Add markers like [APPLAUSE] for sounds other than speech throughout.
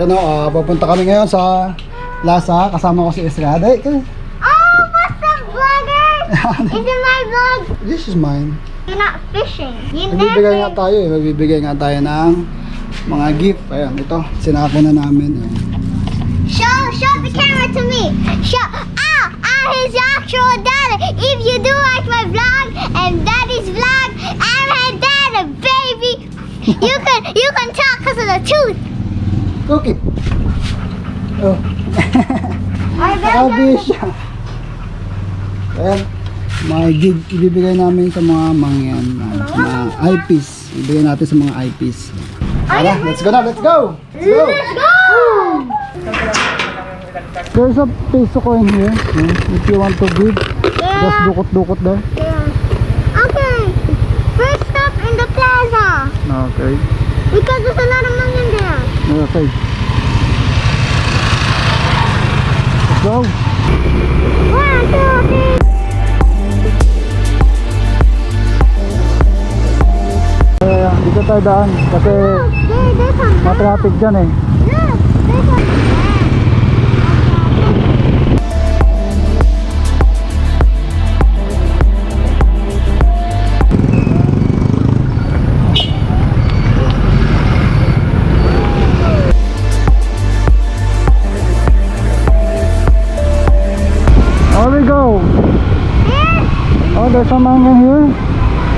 Yan o, ah, pupunta kami ngayon sa Lasa. Kasama ko si kaya- Oh, what's up, vlogger? [LAUGHS] Is it my vlog? this is mine. You're not fishing. You Magbibigay nga tayo eh. Magbibigay nga tayo ng mga gift. Ayan, ito. Sinako na namin. Ayan. Show, show the camera to me. Show. Ah, I'm his actual dad. If you do like my vlog and daddy's vlog, I'm her dad, baby. You [LAUGHS] can, you can tell because of the tooth. Cookie. Oh, [LAUGHS] Our sabi siya. Ayan. Mga gift ibibigay namin sa mga mangyan. Mga, mga eyepiece. Ibigay natin sa mga eyepiece. Tara, let's go na. Let's go. Let's go. Let's go. There's a peso coin here. If you want to give, just Yeah. dukot-dukot there. yeah. Okay. First stop in the plaza Okay. because there's a lot of money in there. Okay. Let's go. One, two, three. Eh, dito tayo daan kasi map. matraffic dyan eh. Look, There's a manga here?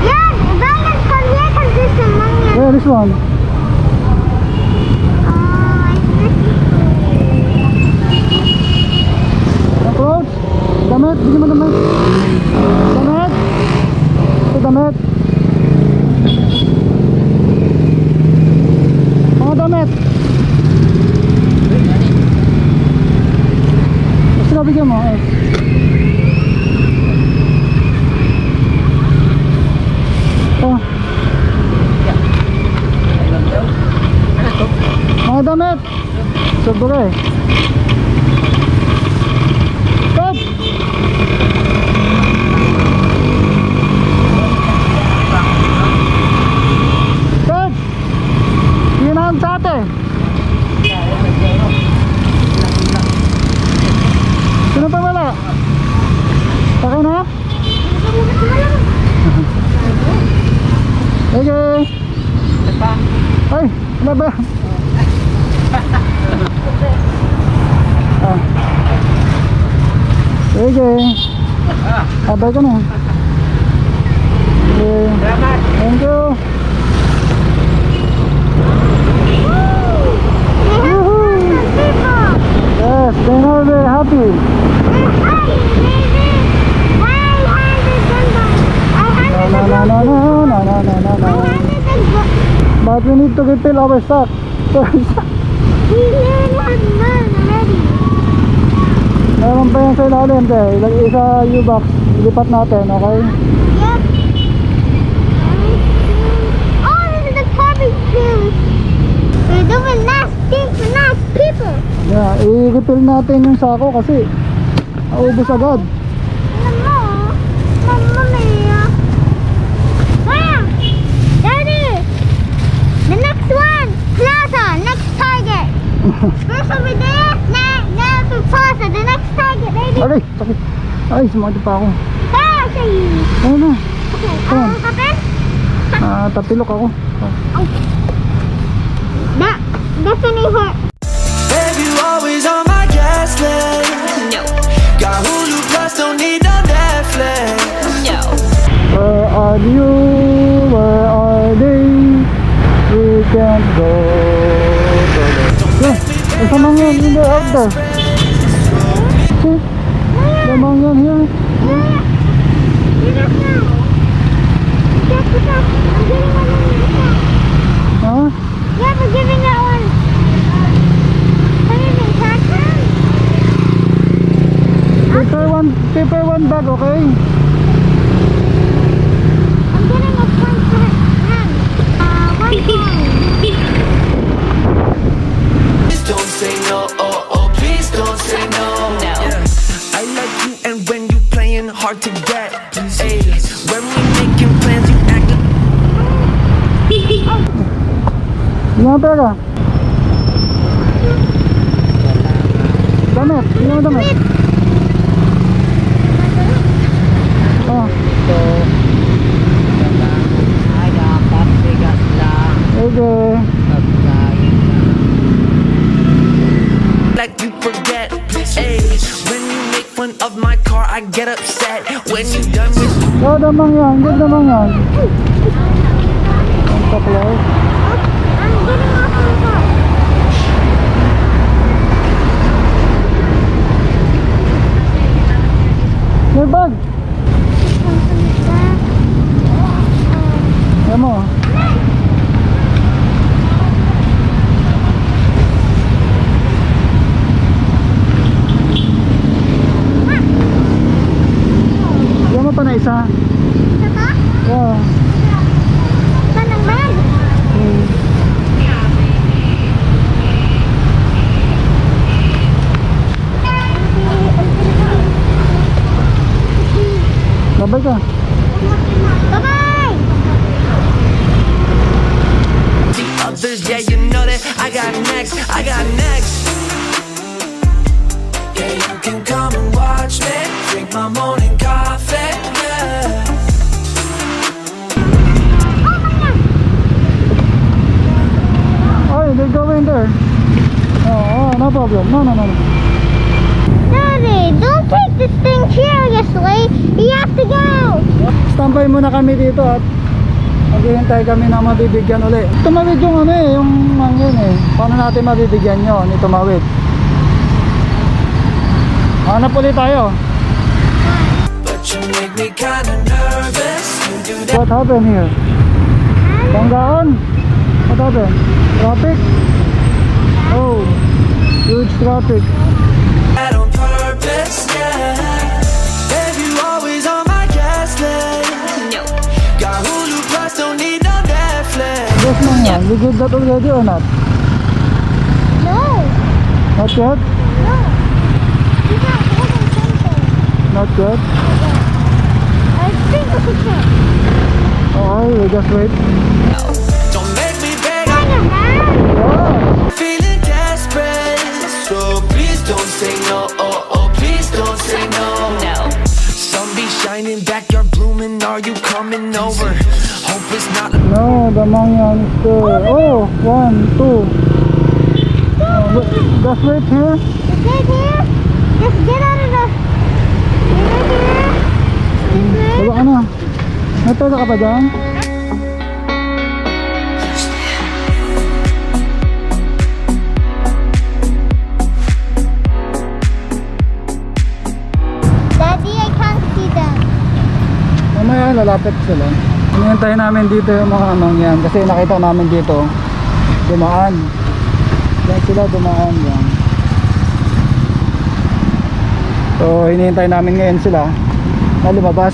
Yeah, manga's from here because there's a manga. Yeah, this one. Oh, Approach. Damit, bigyan mo naman. Damit. Sobre. Stop! Stop! Yun ang tate. Sino pa wala? Okay na? [LAUGHS] Okay. Ay, ano ba? Ah. Okay. Abay ka na. Okay. Thank you. Yes, they are very happy. No, no, no, no, no, no, no, no, no. But we need to refill our stock. [LAUGHS] Meron pa yan sa ilalim, te. Ilagay sa U-box. Ilipat natin, okay? We're doing nice things for nice people. Yeah, i-refill natin yung sako kasi naubos agad. Alam mo, Mamma Mia. Wow! Daddy! The next one! Plaza! Next First over there, now, now to Plaza, the next target, baby! Aray, sakit. Ay, sumati pa ako. Ah, say! Ayun na. Okay, on. um, kape? Ah, tapilok ako. That, definitely hurt. Have you always on my gas list? No, Got Hulu Plus, don't need no Netflix. no. Where are you? Where are they? We can't go. Tamang yan, hindi out da. Tamang yan, yan. Huh? Yeah, we're giving that one. Paper one, paper one bag, okay? hard to get. Hey, when we making plans, you act. like. talaga? Damit, ilang damit? Damang yan. Good naman yan. Ang taklaw. Problem. No, no, no, no. Daddy, don't take this thing seriously. You have to go. Standby muna kami dito at maghihintay kami na mabibigyan uli. Tumawid yung ano eh, yung mangyan eh. Paano natin mabibigyan yun? Ito tumawid. Hanap ulit tayo. What happened here? Banggaan? What happened? Traffic? Oh, huge traffic. that on purpose, yeah. Have you always on my gas list? No. Got Hulu Plus, don't need no Netflix. Yes lang yan. We did that already or not? No, Not yet? no. He's not holding something. Not yet? I think we should check. Okay, we just wait. Don't make me beg, Hang I'm around. Yeah. Don't say no, oh, oh, please don't say no. No. Sun be shining, backyard blooming, are you coming over? Hope it's not No, the mangyan is there. Oh, one, two. Oh, wait, just wait here. Just get here. Just get out of the. Right here. Wala ka na. May pera ka pa dyan? Mamaya lalapit sila. Hinihintay namin dito yung mga mangyan kasi nakita namin dito dumaan. Yan sila dumaan yan. So hinihintay namin ngayon sila na lumabas.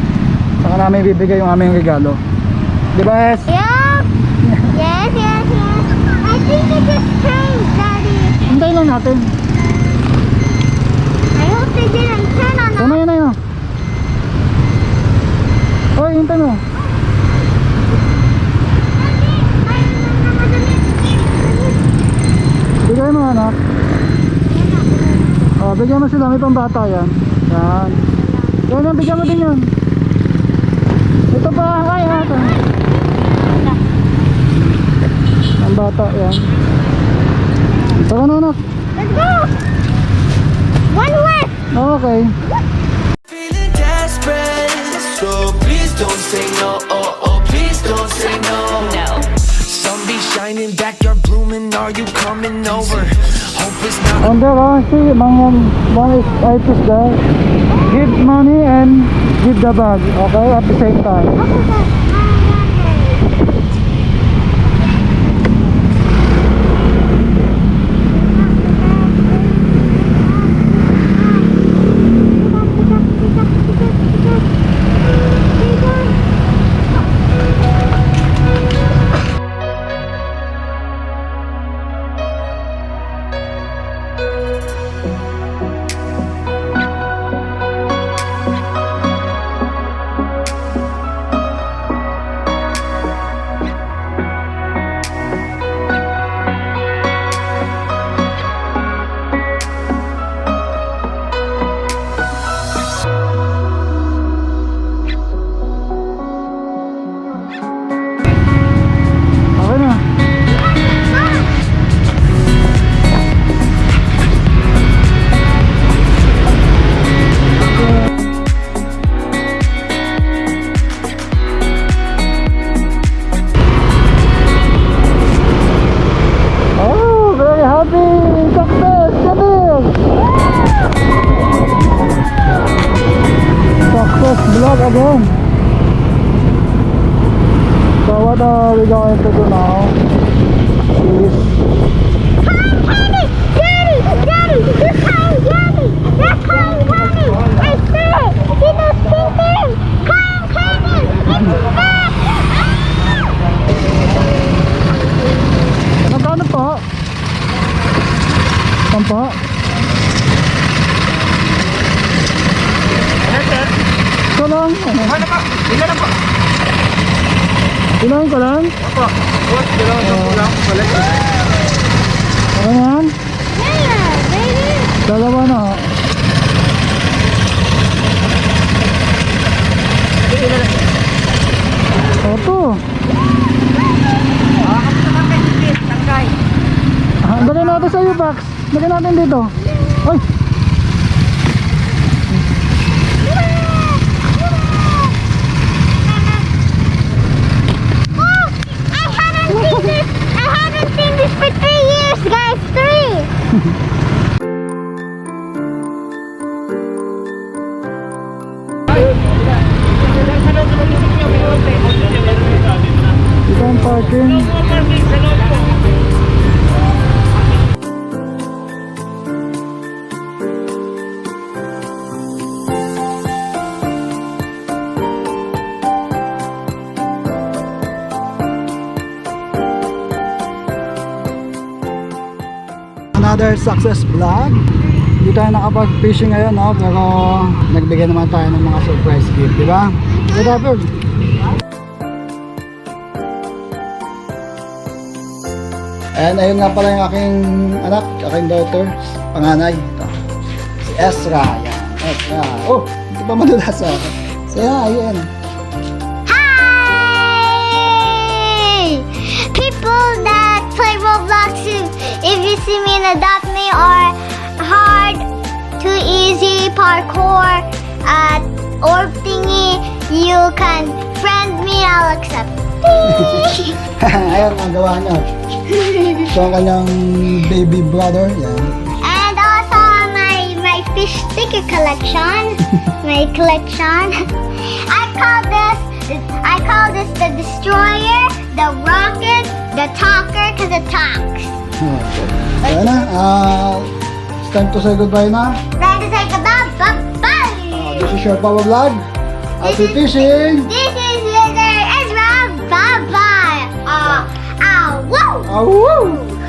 [LAUGHS] Saka namin bibigay yung aming regalo. Di ba, Es? Yeah. yes, yes, yes. I think it just changed, Daddy. Hintay lang natin. I hope they didn't turn on Ano us. yun na yun? Hintay mo. Bigay mo anak. Oh, bigyan mo sila, may pambata yan. Yan. Yan yan, bigyan mo din yan. Ito pa, ay ata. Pambata yan. Saka na anak. Let's go. One left. Okay. feeling desperate. So don't say no, oh, oh, please don't say no. No. Sun be shining, backyard blooming, are you coming over? Hope it's not On there, ah, see, mga mga artist there. Give money and give the bag, okay, at the same time. Okay, what are we going to do now? Is Come, Daddy! Daddy! Daddy! Look how Daddy! Look how Daddy! I see it! See those pink things? Come, po? Ilan ka lang? Opo. Ilan ka lang? Ano yan? Yeah, baby! Dalawa na. Opo. Ah, Lagyan natin sa Pax. Lagyan natin dito. Ay! Haven't seen this for three years, guys. Three. Parking. Another success vlog. Hindi tayo nakapag-fishing ngayon, no? pero nagbigay naman tayo ng mga surprise gift, di ba? Good afternoon. And ayun nga pala yung aking anak, aking daughter, panganay. Ito. Si Ezra. Yan. Ezra. Oh, hindi pa madulas ako. Say hi, yan. See me and adopt me, or hard, too easy, parkour, uh, orb thingy, you can friend me, I'll accept. [LAUGHS] Ayun, ang gawa niya. Ito ang kanyang baby brother. Yan. And also my my fish sticker collection, [LAUGHS] my collection. I call this I call this the destroyer, the rocket, the talker, cause it talks. Okay. Ayan na. ah, it's time to say goodbye na. Time to say goodbye. Bye bye. Ah, this is your Papa Vlog. Happy fishing! This is Lizard Ezra. Bye bye. Uh, uh, whoa. Ah, woo!